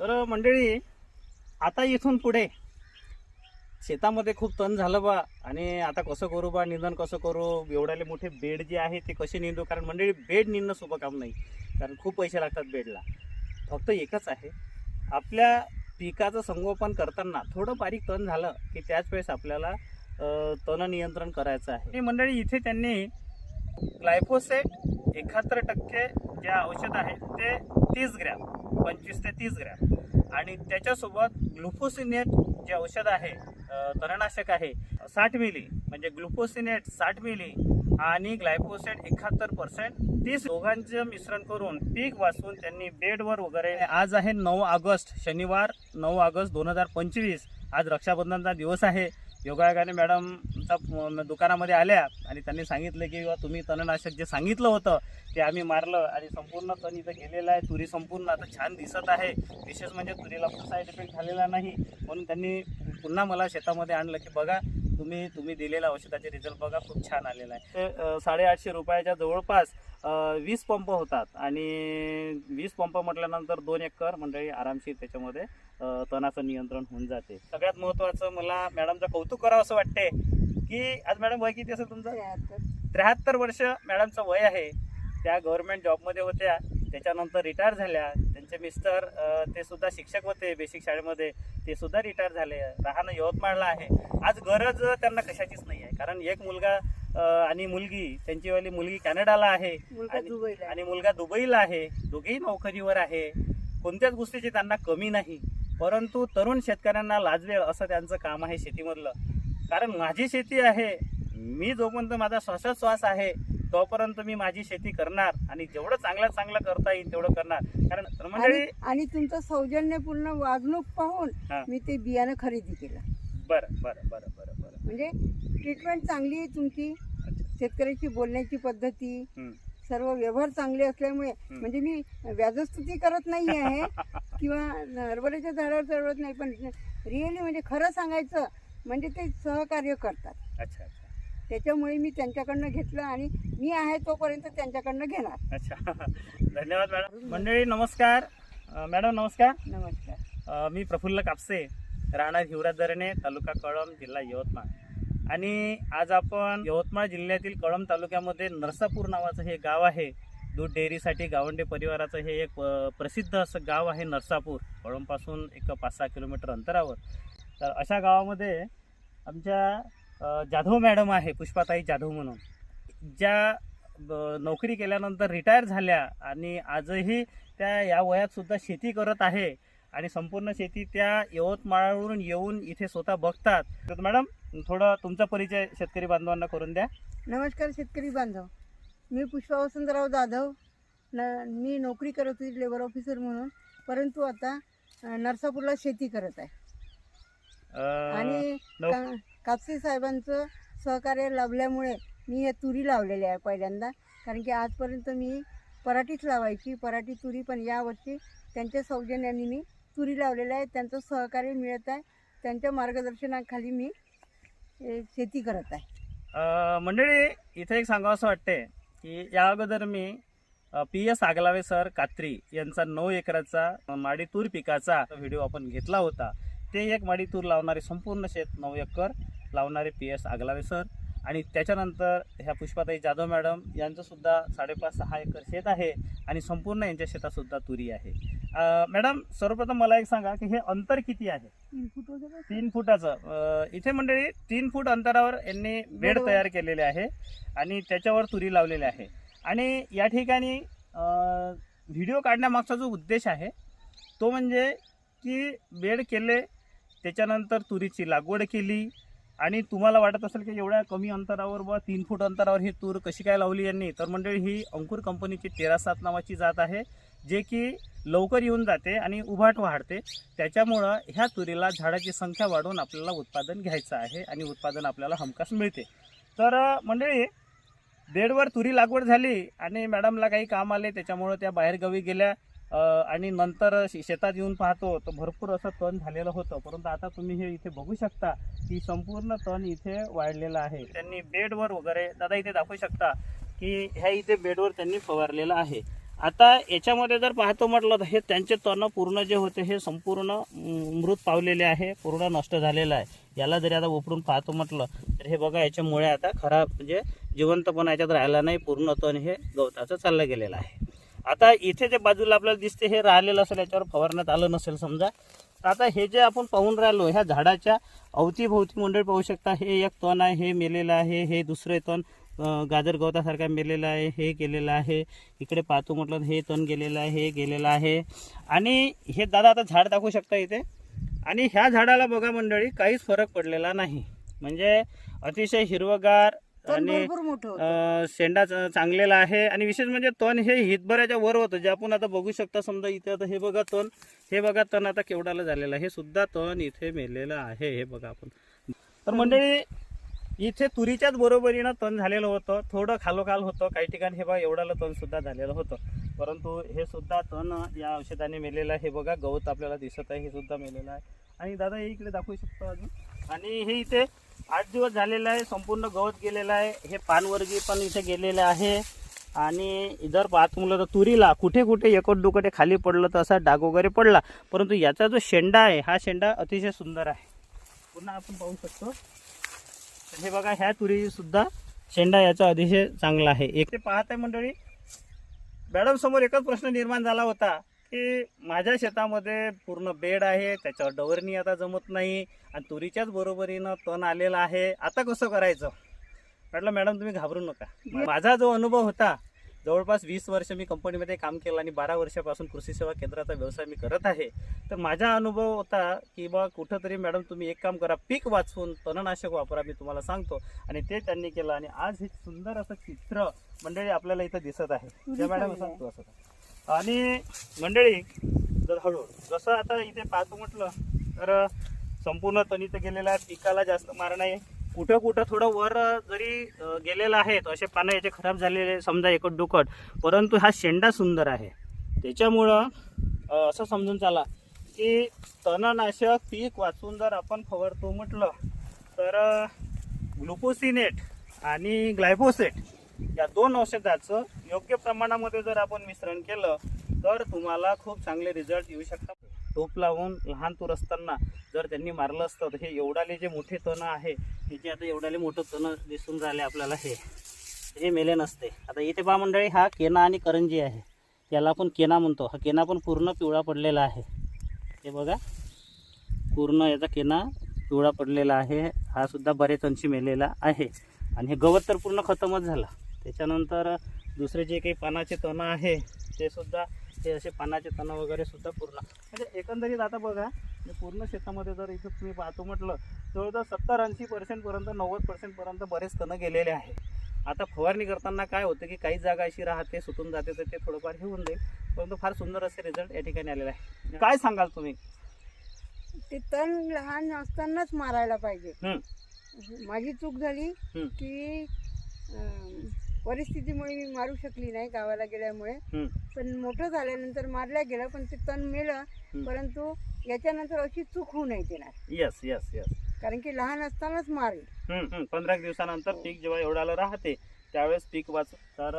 तर मंडळी आता इथून पुढे शेतामध्ये खूप तण झालं बा. आणि आता कसं करू बा? निंदन कसं करू? एवढ्याले मोठे बेड जे आहे ते कसे निंदू? कारण मंडळी बेड निंदणं सोपं काम नाही. कारण खूप पैसे लागतात बेडला. फक्त एकच आहे. आपल्या पिकाचं संगोपन करताना थोडं बारीक तण झालं की त्याच वेळेस आपल्याला तण नियंत्रण करायचं आहे. मंडळी इथे त्यांनी ग्लायफोसेट एकाहत्तर टक्के जे औषध आहे ते तीस ग्रॅम पंचवीस ते तीस ग्रॅम. आणि त्याच्यासोबत ग्लुफोसिनेट जे औषध आहे तणनाशक आहे साठ मिली म्हणजे ग्लुफोसिनेट साठ मिली आणि ग्लायफोसेट एकाहत्तर पर्सेंट तीस दोघांचं मिश्रण करून पीक वाचून त्यांनी बेडवर वगैरे आज आहे नऊ ऑगस्ट शनिवार नऊ ऑगस्ट दोन हजार पंचवीस. आज रक्षाबंधनचा दिवस आहे. योगायोगाने मॅडम आता दुकानामध्ये आल्या आणि त्यांनी सांगितलं की "बुवा, तुम्ही तणनाशक जे सांगितलं होतं ते आम्ही मारलं आणि संपूर्ण तण इथं गेलेलं आहे तुरी संपूर्ण आता छान दिसत आहे. विशेष म्हणजे तुरीला पण साईड इफेक्ट झालेला नाही. म्हणून त्यांनी पुन्हा मला शेतामध्ये आणलं की बघा तुम्ही तुम्ही दिलेल्या औषधाचे रिझल्ट बघा खूप छान आलेला आहे. ते साडेआठशे रुपयाच्या जवळपास वीस पंप होतात आणि वीस पंप म्हटल्यानंतर दोन एकर मंडळी आरामशीर त्याच्यामध्ये तणाचं नियंत्रण होऊन जाते. सगळ्यात महत्त्वाचं मला मॅडमचं कौतुक करावं असं वाटते की आज मॅडम वय किती असेल तुमचं? त्र्याहत्तर. वर्ष मॅडमचं वय आहे. त्या गव्हर्नमेंट जॉबमध्ये होत्या. त्याच्यानंतर रिटायर झाल्या. त्यांचे मिस्टर ते सुद्धा शिक्षक होते बेसिक शाळेमध्ये. ते सुद्धा रिटायर झाले. राहणं यवतमाळला आहे. आज गरज त्यांना कशाचीच नाही आहे. कारण एक मुलगा आणि मुलगी त्यांची वाली मुलगी कॅनडाला आणि- आहे. आणि मुलगा दुबईला आहे. दोघेही नोकरीवर आहे. कोणत्याच गोष्टीची त्यांना कमी नाही. परंतु तरुण शेतकऱ्यांना लाजवेल असं त्यांचं काम आहे शेतीमधलं. कारण माझी शेती आहे मी जोपर्यंत माझा श्वासोच्छ्वास आहे तोपर्यंत मी माझी शेती करणार आणि जेवढं चांगल्यात चांगलं करता येईल तेवढं करणार. कारण आणि तुमचं सौजन्यपूर्ण वागणूक पाहून हा. मी ते बियाणं खरेदी केलं. बरं बरं बरं बरं बरं. म्हणजे ट्रीटमेंट चांगली आहे तुमची. अच्छा. शेतकऱ्याची बोलण्याची पद्धती हम्म. सर्व व्यवहार चांगले असल्यामुळे. म्हणजे मी व्याजस्तुती करत नाही आहे किंवा हरभऱ्याच्या झाडावर चढवत नाही. पण रिअली म्हणजे खरं सांगायचं म्हणजे ते सहकार्य करतात. अच्छा अच्छा. त्याच्यामुळे मी त्यांच्याकडनं घेतलं आणि मी आहे तोपर्यंत त्यांच्याकडनं घेणार. अच्छा. धन्यवाद मॅडम. मंडळी नमस्कार. अ, मॅडम नमस्कार. नमस्कार. अ, मी प्रफुल्ल कापसे राहणार हिवरा दरणे तालुका कळम जिल्हा यवतमाळ. आणि आज आपण यवतमाळ जिल्ह्यातील कळम तालुक्यामध्ये नरसापूर नावाचं हे गाव आहे. दूध डेअरीसाठी गावंडे परिवाराचं हे एक अ, प्रसिद्ध असं गाव आहे नरसापूर. कळमपासून एक पाच सहा किलोमीटर अंतरावर. तर अशा गावामध्ये आमच्या जाधव मॅडम आहे पुष्पाताई जाधव म्हणून. ज्या ब- नोकरी केल्यानंतर रिटायर झाल्या आणि आजही त्या या वयातसुद्धा शेती करत आहे आणि संपूर्ण शेती त्या यवतमाळवरून येऊन इथे स्वतः बघतात. तर मॅडम थोडं तुमचा परिचय शेतकरी बांधवांना करून द्या. नमस्कार शेतकरी बांधव. मी पुष्पा वसंतराव जाधव. न मी नोकरी करत होती लेबर ऑफिसर म्हणून. परंतु आता नरसापूरला शेती करत आहे. आणि का- कापसे साहेबांचं सहकार्य लाभल्यामुळे मी हे तुरी लावलेले आहे पहिल्यांदा. कारण की आजपर्यंत मी पराठीच लावायची पराठी तुरी पण यावर्षी त्यांच्या सौजन्याने मी तुरी लावलेल्या आहे. त्यांचं सहकार्य मिळत आहे. त्यांच्या मार्गदर्शनाखाली मी शेती करत आहे. अं, मंडळी इथे एक सांगावं असं वाटते की या अगोदर मी पी एस आगलावे सर कात्री यांचा नऊ एकराचा माडी तूर पिकाचा व्हिडिओ आपण घेतला होता. ते एक माडी तूर लावणारे संपूर्ण शेत नऊ एकर लावणारे पी एस आगलावे सर. आणि त्याच्यानंतर ह्या पुष्पाताई जाधव मॅडम यांचं सुद्धा साडेपाच सहा एकर शेत आहे आणि संपूर्ण यांच्या शेतात सुद्धा तुरी आहे. मॅडम सर्वप्रथम मला एक सांगा की हे अंतर किती आहे? तीन फूट वगैरे तीन फुटाचं. इथे मंडळी तीन फूट अंतरावर यांनी बेड. तयार केलेले आहे आणि त्याच्यावर तुरी लावलेली आहे. आणि या ठिकाणी व्हिडिओ काढण्यामागचा जो उद्देश आहे तो म्हणजे की बेड केले त्याच्यानंतर तुरीची लागवड केली. आणि तुम्हाला वाटत असेल की एवढ्या कमी अंतरावर व तीन फूट अंतरावर ही तूर कशी काय लावली यांनी? तर मंडळी ही अंकुर कंपनीची तेरा सात नावाची जात आहे जे की लवकर येऊन जाते आणि उभाट वाढते. त्याच्यामुळं ह्या तुरीला झाडाची संख्या वाढवून आपल्याला उत्पादन घ्यायचं आहे आणि उत्पादन आपल्याला हमखास मिळते. तर मंडळी बेडवर तुरी लागवड झाली आणि मॅडमला काही काम आले त्याच्यामुळं त्या बाहेरगावी गेल्या. आणि नंतर शेतात येऊन पाहतो तर भरपूर असं तण झालेलं होतं. परंतु आता तुम्ही हे इथे बघू शकता की संपूर्ण तण इथे वाढलेलं आहे. त्यांनी बेडवर वगैरे दादा इथे दाखवू शकता की ह्या इथे बेडवर त्यांनी फवारलेलं आहे. आता याच्यामध्ये जर पाहतो म्हटलं तर हे त्यांचे तण पूर्ण जे होते हे संपूर्ण मृत पावलेले आहे पूर्ण नष्ट झालेलं आहे. याला जरी आता उपडून पाहतो म्हटलं तर हे बघा याच्यामुळे आता खराब म्हणजे जिवंतपणा याच्यात राहिला नाही पूर्ण तण हे गवताचं चाललं गेलेलं आहे. आता इथे जे बाजूला आपल्याला दिसते हे राहिलेलं असेल याच्यावर फवारण्यात आलं नसेल समजा तर आता हे जे आपण पाहून राहिलो ह्या झाडाच्या अवतीभोवती मंडळी पाहू शकता. हे एक तण आहे हे मेलेलं आहे हे दुसरे तण गाजर गवतासारखा मेलेलं आहे हे गेलेलं आहे इकडे पाहतो म्हटलं तर हे तण गेलेलं आहे हे गेलेलं आहे. आणि हे दादा आता झाड दाखवू शकता इथे? आणि ह्या झाडाला बघा मंडळी काहीच फरक पडलेला नाही. म्हणजे अतिशय हिरवगार आणि भरपूर मोठं होतं. अं, शेंडा च- चांगलेला आहे. आणि विशेष म्हणजे तण हे हितभराच्या वर होतं. जे आपण आता बघू शकता समजा इथे आता हे बघा तण. हे बघा तण आता केवढाला झालेलं आहे. हे सुद्धा तण इथे मेलेलं आहे. हे बघा आपण. तर मंडळी इथे तुरीच्याच बरोबरीनं तण झालेलं होतं. थोडं खालोखाल होतं. काही ठिकाणी हे बघा एवढालं तण सुद्धा झालेलं होतं. परंतु हे सुद्धा तण या औषधाने मेलेलं आहे. हे बघा गवत आपल्याला दिसत आहे. हे सुद्धा मेलेलं आहे. आणि दादा हे इकडे दाखवू शकतो अजून? आणि हे इथे आठ दिवस झालेला आहे संपूर्ण गवत गेलेलं आहे. हे पानवर्गी पण इथे गेलेलं आहे. आणि जर पाहत मुलं तर तुरीला कुठे कुठे एकट दुकटे खाली पडलं तर असा डाग वगैरे पडला. परंतु याचा जो शेंडा आहे हा शेंडा अतिशय सुंदर आहे. पुन्हा आपण पाहू शकतो. तर हे बघा ह्या तुरीसुद्धा शेंडा याचा अतिशय चांगला आहे. एक ते पाहत आहे मंडळी मॅडम समोर एकच प्रश्न निर्माण झाला होता. की माझ्या शेतामध्ये पूर्ण बेड आहे त्याच्यावर डवरणी आता जमत नाही आणि तुरीच्याच बरोबरीनं तण आलेला आहे. आता कसं करायचं? म्हटलं मॅडम तुम्ही घाबरू नका. माझा जो अनुभव होता जवळपास वीस वर्ष मी कंपनीमध्ये काम केलं आणि बारा वर्षापासून कृषी सेवा केंद्राचा व्यवसाय मी करत आहे. तर माझा अनुभव होता की बा कुठंतरी मॅडम तुम्ही एक काम करा पीक वाचवून तणनाशक वापरा मी तुम्हाला सांगतो. आणि ते त्यांनी केलं आणि आज हे सुंदर असं चित्र मंडळी आपल्याला इथं दिसत आहे. मॅडम. सांगतो असं. आणि मंडळी जर हळूहळू जसं आता इथे पाहतो म्हटलं तर संपूर्ण तणीत गेलेला आहे पिकाला जास्त मार नाही. कुठं कुठं थोडं वर जरी गेलेलं आहे असे पानं याचे खराब झालेले समजा एकट दुकट परंतु हा शेंडा सुंदर आहे. त्याच्यामुळं असं समजून चाला की तणनाशक पीक वाचून जर आपण फवारतो म्हटलं तर ग्लुकोसिनेट आणि ग्लायफोसेट या दोन औषधाचं योग्य प्रमाणामध्ये जर आपण मिश्रण केलं तर तुम्हाला खूप चांगले रिझल्ट येऊ शकतात. टोप लावून लहान तूर असताना जर त्यांनी मारलं असतं तर हे एवढाले जे मोठे तण आहे हे जे आता एवढाले मोठं तण दिसून राहिले आपल्याला हे हे मेले नसते आता इथे पहा मंडळी हा केना आणि करंजी आहे. याला आपण केना म्हणतो. हा केना पण पूर्ण पिवळा पडलेला आहे. हे बघा. पूर्ण याचा केना पिवळा पडलेला आहे. हा सुद्धा बरेच अंशी मेलेला आहे. आणि हे गवत तर पूर्ण खतमच झाला. त्याच्यानंतर दुसरे जे काही पानाचे तणं आहे ते सुद्धा हे असे पानाचे तणं वगैरे सुद्धा पूर्ण म्हणजे एकंदरीत आता बघा हे पूर्ण शेतामध्ये जर इथं तुम्ही पाहतो म्हटलं जवळजवळ सत्तर ऐंशी पर्सेंटपर्यंत नव्वद पर्सेंटपर्यंत बरेच तणं गेलेले आहे आता फवारणी करताना काय होतं की काही जागा अशी राहते सुटून जाते तर ते थोडंफार हे होऊन जाईल परंतु फार सुंदर असे रिझल्ट या ठिकाणी आलेले आहे काय सांगाल तुम्ही? ते तण लहान असतानाच मारायला पाहिजे. माझी चूक झाली. की परिस्थितीमुळे मी मारू शकली नाही गावाला गेल्यामुळे. हं. पण मोठं झाल्यानंतर मारल्या गेलं पण ते तण मेलं हं. परंतु याच्यानंतर अशी चूक होऊ नाही देणार येस येस येस कारण की लहान असतानाच मारेल. पंधरा दिवसानंतर पीक जेव्हा एवढाला राहते त्यावेळेस पीक वाच तर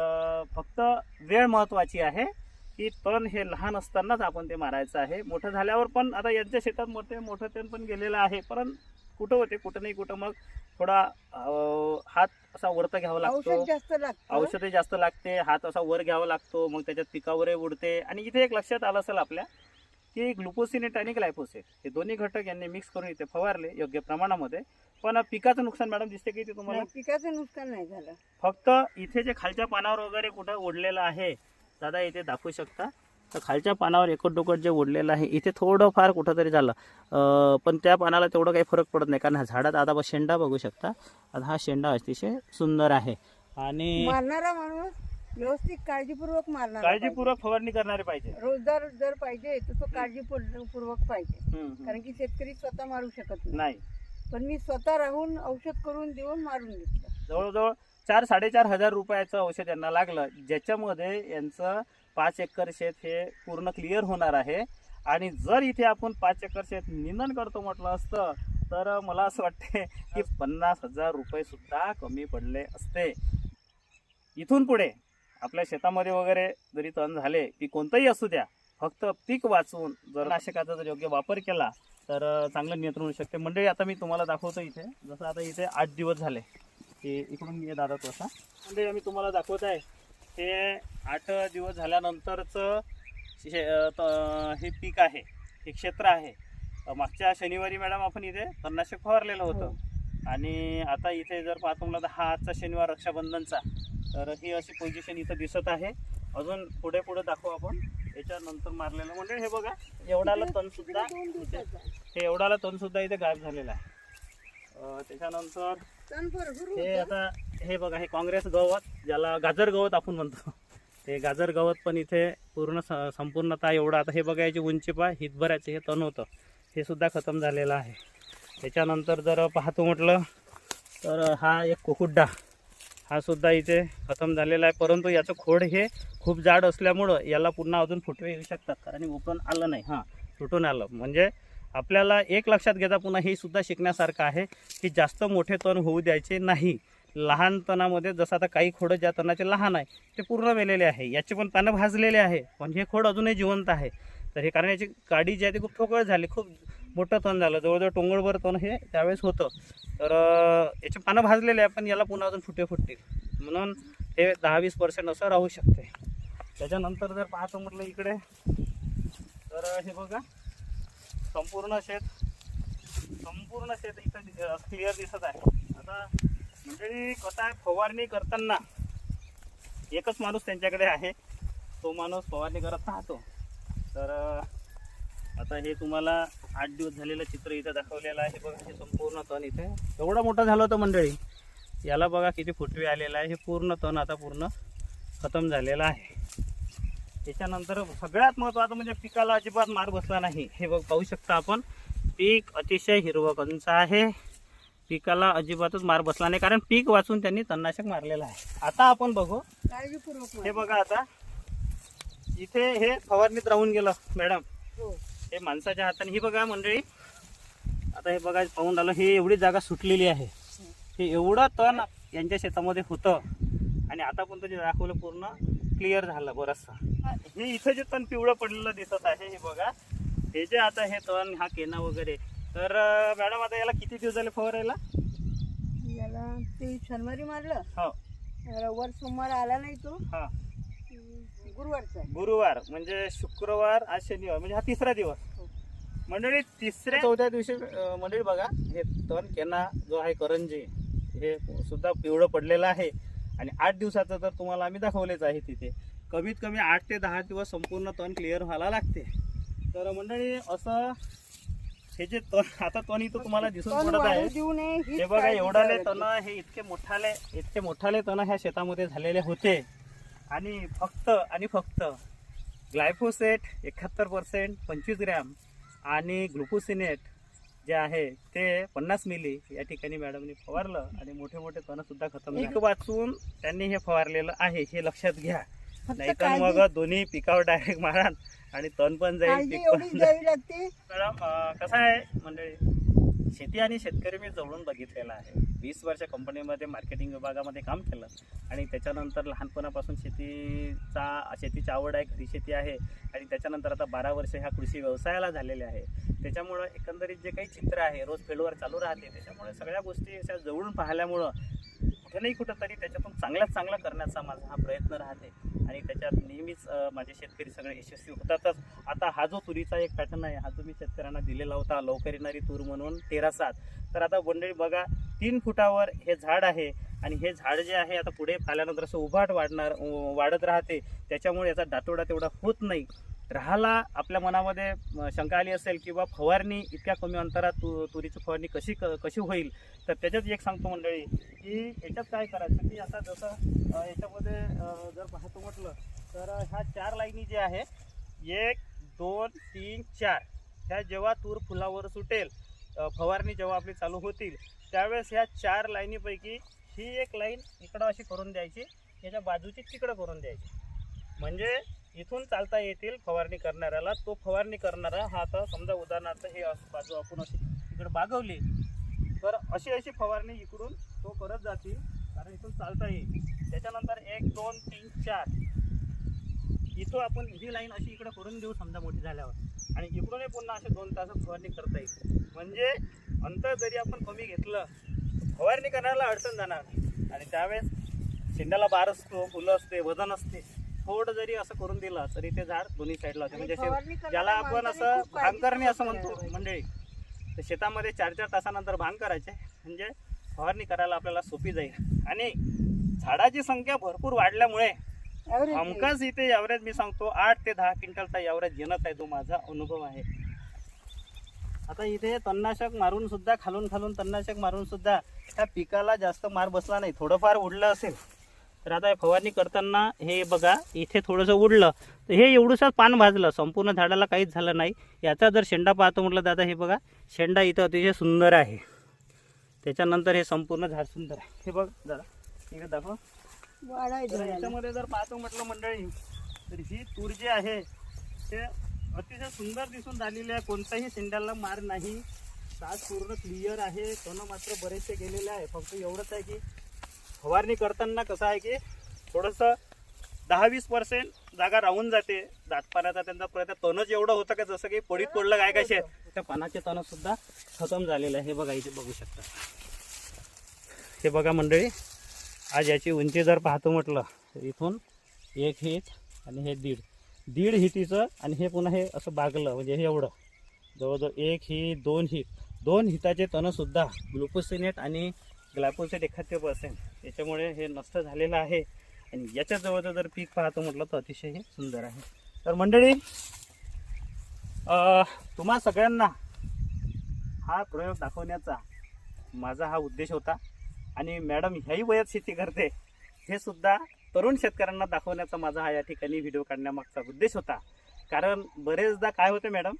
फक्त वेळ महत्वाची आहे की तण हे लहान असतानाच आपण ते मारायचं आहे. मोठं झाल्यावर पण आता यांच्या शेतात मोठे मोठं तण पण गेलेलं आहे. पण कुठं होते कुठं नाही कुठं मग थोडा हात असा वरता घ्यावा लागतो. औषध जास्त लागतं? हात असा वर घ्यावा लागतो मग त्याच्यात पिकावरही उडते. आणि इथे एक लक्षात आलं असेल आपल्या की ग्लुकोसिनेट आणि ग्लायफोसेट हे दोन्ही घटक यांनी मिक्स करून इथे फवारले योग्य प्रमाणामध्ये. पण पिकाचं नुकसान मॅडम दिसते की ते तुम्हाला? पिकाचं नुकसान नाही झालं. फक्त इथे जे खालच्या पानावर वगैरे कुठं ओढलेलं आहे दादा इथे दाखवू शकता. तर खालच्या पानावर एकट डोकट जे ओढलेलं आहे इथे थोडं फार कुठं तरी झालं पण त्या पानाला तेवढं काही फरक पडत नाही कारण हा झाडात आता बघ शेंडा बघू शकता. आता हा शेंडा अतिशय सुंदर आहे. आणि मारणारा माणूस व्यवस्थित काळजीपूर्वक मारणार काळजीपूर्वक फवारणी करणारे पाहिजे. रोजगार जर पाहिजे तर तो काळजीपूर्वक पाहिजे. कारण की शेतकरी स्वतः मारू शकत नाही. पण मी स्वतः राहून औषध करून देऊन मारून घेतलं. जवळजवळ चार साडेचार हजार रुपयाचं औषध यांना लागलं ज्याच्यामध्ये यांचं पाच एकर शेत हे पूर्ण क्लिअर होणार आहे. आणि जर इथे आपण पाच एकर शेत निंदन करतो म्हटलं असतं तर मला असं वाटते की पन्नास हजार रुपये सुद्धा कमी पडले असते. इथून पुढे आपल्या शेतामध्ये वगैरे जरी तण झाले की कोणतंही असू द्या फक्त पीक वाचवून जर नाशकाचा जर योग्य वापर केला तर चांगलं नियंत्रण होऊ शकते. मंडळी आता मी तुम्हाला दाखवतो इथे. जसं आता इथे आठ दिवस झाले की इकडून ये दादा तसा. मंडळी आम्ही तुम्हाला दाखवत आहे. हे आठ दिवस झाल्यानंतरचं हे पीक आहे हे क्षेत्र आहे. मागच्या शनिवारी मॅडम आपण इथे तणनाशक फवारलेलं होतं. आणि आता इथे जर पाहतो म्हणलं तर हा आजचा शनिवार रक्षाबंधनचा तर ही अशी पोझिशन इथं दिसत आहे. अजून पुढे पुढे दाखवू आपण. याच्यानंतर मारलेलं म्हणजे हे बघा एवढाला तण सुद्धा दोन दिवसाचा. आहे. हे एवढाला तण सुद्धा इथे गायब झालेला आहे. त्याच्यानंतर हे. आता हे बघा हे काँग्रेस गवत ज्याला गाजर गवत आपण म्हणतो ते गाजर गवत पण इथे पूर्ण स- संपूर्णतः एवढं आता हे बघा याची उंची पा हितभराचे हे तण होतं. हे सुद्धा खतम झालेलं आहे. त्याच्यानंतर जर पाहतो म्हटलं तर हा एक कोकुड्डा हा सुद्धा इथे खतम झालेला आहे. परंतु याचं खोड हे खूप जाड असल्यामुळं याला पुन्हा अजून फुटवे येऊ शकतात. कारण ओपन आलं नाही. हां फुटून आलं. म्हणजे आपल्याला एक लक्षात घेता पुन्हा हे सुद्धा शिकण्यासारखं आहे की जास्त मोठे तण होऊ द्यायचे नाही. लहान तणामध्ये जसं आता काही खोडं ज्या तणाचे लहान आहे ते पूर्ण मेलेले आहे. याचे पण पानं भाजलेले आहे. पण हे खोड अजूनही जिवंत आहे. तर हे कारण याची काडी जी आहे ती खूप ठोकळ झाली. खूप मोठं तण झालं. जवळजवळ टोंगळभर तण हे त्यावेळेस होतं. तर याचे पानं भाजलेले आहे पण याला पुन्हा अजून फुटे फुटतील. म्हणून हे दहा वीस पर्सेंट असं राहू शकते. त्याच्यानंतर जर पाहतो म्हटलं इकडे तर हे बघा. संपूर्ण शेत संपूर्ण शेत इथं क्लिअर दिसत आहे. आता म्हणजे कसं आहे? फवारणी करताना एकच माणूस त्यांच्याकडे आहे. तो माणूस फवारणी करत राहतो तर आता हे तुम्हाला आठ दिवस झालेलं चित्र इथं दाखवलेलं आहे. बघा हे संपूर्ण तण इथे. एवढं मोठं झालं होतं मंडळी. याला बघा किती फुटवे आलेला आहे. हे पूर्ण तण आता पूर्ण खतम झालेलं आहे. त्याच्यानंतर सगळ्यात महत्त्वाचं म्हणजे पिकाला अजिबात मार बसला नाही. हे बघ पाहू शकता आपण. पीक अतिशय हिरवं कंच आहे. पिकाला अजिबातच मार बसला नाही कारण पीक वाचून त्यांनी तणनाशक मारलेलं आहे. आता आपण बघू. हे. बघा आता. इथे हे फवारणीत राहून गेलं मॅडम. हो. हे माणसाच्या हाताने. ही बघा मंडळी. आता हे बघा पाहून राहिलं हे एवढी जागा सुटलेली आहे. हे एवढं तण यांच्या शेतामध्ये होतं. आणि आता पण जे दाखवलं पूर्ण. क्लिअर झालं बरंचसं हे इथं जे तण पिवळं पडलेलं दिसत आहे हे बघा. हे जे आता हे तण हा केना वगैरे. तर मॅडम आता याला किती दिवस झाले फवारायला याला ते शनिवारी मारलं. हो. रविवार सोमवार आला नाही तो. हा. गुरुवारचा. गुरुवार म्हणजे शुक्रवार आज शनिवार म्हणजे हा तिसरा दिवस. हो. मंडळी तिसऱ्या चौथ्या दिवशी मंडळी बघा हे तण केना जो आहे करंजी हे सुद्धा पिवळं पडलेलं आहे. आणि आठ दिवसाचं तर तुम्हाला आम्ही दाखवलेच आहे तिथे. कमीत कमी आठ ते दहा दिवस संपूर्ण तण क्लिअर व्हायला लागते. तर मंडळी असं हे जे तण आता तण इथं तुम्हाला दिसून पडत आहे. हे बघा एवढाले तण. हे इतके मोठाले इतके मोठाले तण ह्या शेतामध्ये झालेले होते. आणि फक्त आणि फक्त ग्लायफोसेट एकाहत्तर पर्सेंट पंचवीस ग्रॅम आणि ग्लुकोसिनेट जे आहे ते पन्नास मिली या ठिकाणी मॅडमनी फवारलं आणि मोठे मोठे तण सुद्धा खतम एक- वाचून त्यांनी हे फवारलेलं आहे हे लक्षात घ्या. नाही तर मग दोन्ही पिकावर डायरेक्ट माराल आणि तण पण जाईल पीक पण कसं आहे मंडळी? शेती आणि शेतकरी मी जवळून बघितलेला आहे. वीस वर्ष कंपनीमध्ये मार्केटिंग विभागामध्ये काम केलं. आणि त्याच्यानंतर लहानपणापासून शेतीचा शेतीची आवड आहे घरी शेती आहे. आणि त्याच्यानंतर आता बारा वर्ष ह्या कृषी व्यवसायाला झालेले आहे. त्याच्यामुळं एकंदरीत जे काही चित्र आहे रोज फील्डवर चालू राहते. त्याच्यामुळे सगळ्या गोष्टी अशा जवळून पाहिल्यामुळं कुठे कुठंतरी त्याच्यातून चांगल्यात चांगला करण्याचा माझा हा प्रयत्न राहते. आणि त्याच्यात नेहमीच माझे शेतकरी सगळे यशस्वी होतातच. आता हा जो तुरीचा एक पॅटर्न आहे हा जो मी शेतकऱ्यांना दिलेला होता लवकर येणारी तूर म्हणून तेरा सात. तर आता मंडळी बघा तीन फुटावर हे झाड आहे आणि हे झाड जे आहे आता पुढे पाल्यानंतर असं उभाट वाढणार वाढत राहते. त्याच्यामुळे याचा दातोडा तेवढा होत नाही. राहाला आपल्या मनामध्ये शंका आली असेल की बा फवारणी इतक्या कमी अंतरात तु तुरीची फवारणी कशी क कशी होईल? तर त्याच्यात एक सांगतो मंडळी की याच्यात काय करायचं की आता जसं याच्यामध्ये जर पाहतो म्हटलं तर ह्या चार लाईनी जे आहे एक दोन तीन चार ह्या जेव्हा तूर फुलावर सुटेल फवारणी जेव्हा आपली चालू होतील त्यावेळेस ह्या चार लाईनीपैकी ही एक लाईन इकडं अशी करून द्यायची याच्या बाजूची तिकडं करून द्यायची. म्हणजे इथून चालता येतील फवारणी करणाऱ्याला. तो फवारणी करणारा हा आता समजा उदाहरणार्थ हे बाजू आपण अशी इकडे बागवली. तर अशी अशी फवारणी इकडून तो करत जातील. कारण इथून चालता येईल. त्याच्यानंतर एक दोन तीन चार. इथं आपण ही लाईन अशी इकडे करून देऊ समजा मोठी झाल्यावर. आणि इकडूनही पुन्हा असे दोन तास फवारणी करता येईल. म्हणजे अंतर जरी आपण कमी घेतलं फवारणी करायला अडचण जाणार आणि त्यावेळेस शेंड्याला बार असतो फुलं असते वजन असते. थोडं जरी असं करून दिलं तरी ते झाड दोन्ही साईडला होते. म्हणजे असे- ज्याला आपण असं काळजी भांगरणी असं म्हणतो. मंडळी तर शेतामध्ये चार चार तासानंतर भांग करायचे. म्हणजे फवारणी करायला आपल्याला सोपी जाईल. आणि झाडाची संख्या भरपूर वाढल्यामुळे. हमखास इथे एव्हरेज मी सांगतो आठ ते दहा क्विंटलचा एव्हरेज येणच आहे तो माझा अनुभव आहे. आता इथे तणनाशक मारून सुद्धा खालून खालून तणनाशक मारून सुद्धा त्या पिकाला जास्त मार बसला नाही. थोडंफार उडलं असेल तर आता हे फवारणी करताना हे बघा इथे थोडंसं उडलं. तर हे एवढंसं पान भाजलं. संपूर्ण झाडाला काहीच झालं नाही. याचा जर शेंडा पाहतो म्हटलं दादा हे बघा शेंडा इथं अतिशय सुंदर आहे. त्याच्यानंतर हे संपूर्ण झाड सुंदर आहे. हे बघ दादा इकडे दाखव. याच्यामध्ये जर पाहतो म्हटलं मंडळी तर ही तूर जी आहे ते अतिशय सुंदर दिसून झालेली आहे. कोणताही शेंड्याला मार नाही. सात पूर्ण क्लिअर आहे. तण मात्र बरेचसे गेलेले आहे. फक्त एवढंच आहे की फवारणी करताना कसं आहे की थोडंसं दहा वीस पर्सेंट जागा राहून जाते. दाटपाण्याचा त्यांचा प्रयत्न तणच एवढं होतं का जसं की पडीत पडलं काय कसे त्या पानाचे तण सुद्धा खतम झालेलं आहे. हे बघा इथे बघू शकता. हे बघा मंडळी आज याची उंची जर पाहतो म्हटलं तर इथून एक हित आणि हे दीड. दीड हितीचं आणि हे पुन्हा हे असं बागलं म्हणजे हे एवढं. जवळजवळ एक ही दोन हिट दोन हिताचे तणसुद्धा ग्लुकोसिनेट आणि ग्लायपोसेट एखादे पर्सेंट याच्यामुळे हे नष्ट झालेलं आहे. आणि याच्या जवळचं जर पीक पाहतो म्हटलं तर अतिशय हे सुंदर आहे. तर मंडळी तुम्हा सगळ्यांना हा प्रयोग दाखवण्याचा माझा हा उद्देश होता. आणि मॅडम ह्याही वयात शेती करते हे सुद्धा तरुण शेतकऱ्यांना दाखवण्याचा माझा हा या ठिकाणी व्हिडिओ काढण्यामागचा उद्देश होता. कारण बरेचदा काय होते मॅडम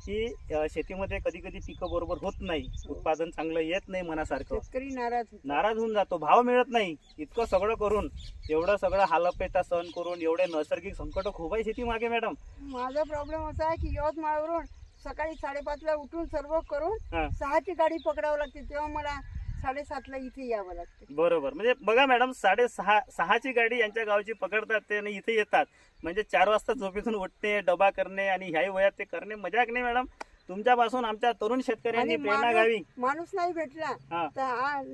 की शेतीमध्ये कधी कधी पिकं बरोबर होत नाही. उत्पादन चांगलं येत नाही मनासारखं. शेतकरी नाराज. नाराज होऊन जातो. भाव मिळत नाही. इतकं सगळं करून एवढं सगळं हालपेटा सहन करून एवढे नैसर्गिक संकट खूप आहे शेती मागे मॅडम. माझा प्रॉब्लेम असा आहे की यवतमाळवरून सकाळी साडेपाचला उठून सर्व करून हा. सहाची गाडी पकडावं लागते. तेव्हा मला साडेसातला इथे यावं लागते. बरोबर. म्हणजे बघा मॅडम साडेसहा सहाची गाडी यांच्या गावची पकडतात ते आणि इथे येतात. म्हणजे चार वाजता झोपेतून उठणे डबा करणे आणि ह्याही वयात ते करणे मजाक नाही मॅडम. तुमच्यापासून आमच्या तरुण शेतकऱ्यांनी प्रेरणा माणूस- घ्यावी माणूस नाही भेटला हा. तर आज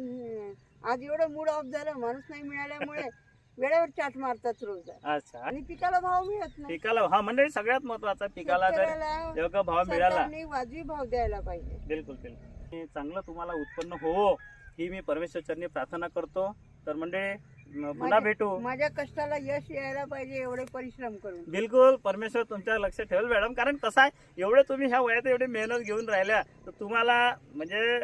आज एवढं मूड ऑफ झालं माणूस नाही मिळाल्यामुळे वेळेवर चाट मारतात रोज. अच्छा. आणि पिकाला भाव मिळत नाही. पिकाला हा म्हणजे सगळ्यात महत्त्वाचा पिकाला जर शेतकऱ्याला योग्य भाव मिळाला. सरकारने वाजवी भाव द्यायला पाहिजे. बिलकुल बिलकुल. चांगलं तुम्हाला उत्पन्न हो ही मी परमेश्वर चरणी प्रार्थना करतो. तर म्हणजे पुन्हा भेटू. माझ्या कष्टाला यश यायला पाहिजे एवढे परिश्रम करून. बिलकुल परमेश्वर तुमच्या लक्ष ठेवेल मॅडम. कारण कसं आहे एवढे तुम्ही ह्या वयात एवढी मेहनत घेऊन राहिल्या तर तुम्हाला म्हणजे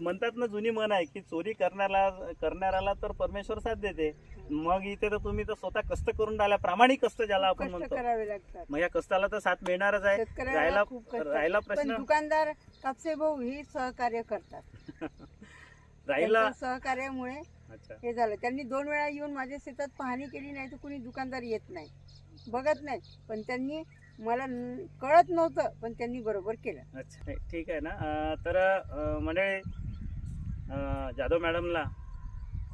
म्हणतात ना जुनी म्हण आहे की चोरी करण्याला करणाऱ्याला तर परमेश्वर साथ देते. मग इथे तर तुम्ही तर स्वतः कष्ट करून राहिल्या प्रामाणिक कष्ट ज्याला आपण कष्ट म्हणतो. करावे लागतात. मग या कष्टाला तर साथ मिळणारच आहे. शेतकऱ्याला राहिला खूप कष्ट राहिला पण प्रश्न दुकानदार कापसे भाऊ ही सहकार्य करतात. राहिला त्यांच्या सहकार्यामुळे अच्छा. हे झालं. त्यांनी दोन वेळा येऊन माझ्या शेतात पाहणी केली नाही तर कुणी दुकानदार येत नाही. बघत नाही. पण त्यांनी मला न- कळत नव्हतं पण त्यांनी बरोबर केलं. अच्छा. नाही, ठीक आहे ना. अं, तर अं, मंडळी जाधव मॅडमला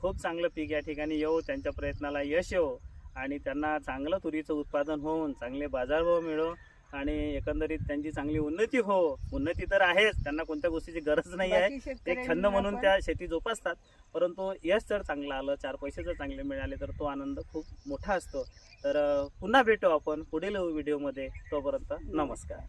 खूप चांगलं पीक या ठिकाणी येऊ त्यांच्या प्रयत्नाला यश येऊ आणि त्यांना चांगलं तुरीचं उत्पादन होऊन चांगले बाजारभाव मिळो आणि एकंदरीत त्यांची चांगली उन्नती हो. उन्नती तर आहेच त्यांना कोणत्या गोष्टीची गरज नाही आहे. एक छंद म्हणून त्या शेती जोपासतात परंतु यश जर चांगलं आलं चार पैसे जर चांगले मिळाले तर तो आनंद खूप मोठा असतो. तर पुन्हा भेटू आपण पुढील व्हिडिओमध्ये तोपर्यंत नमस्कार.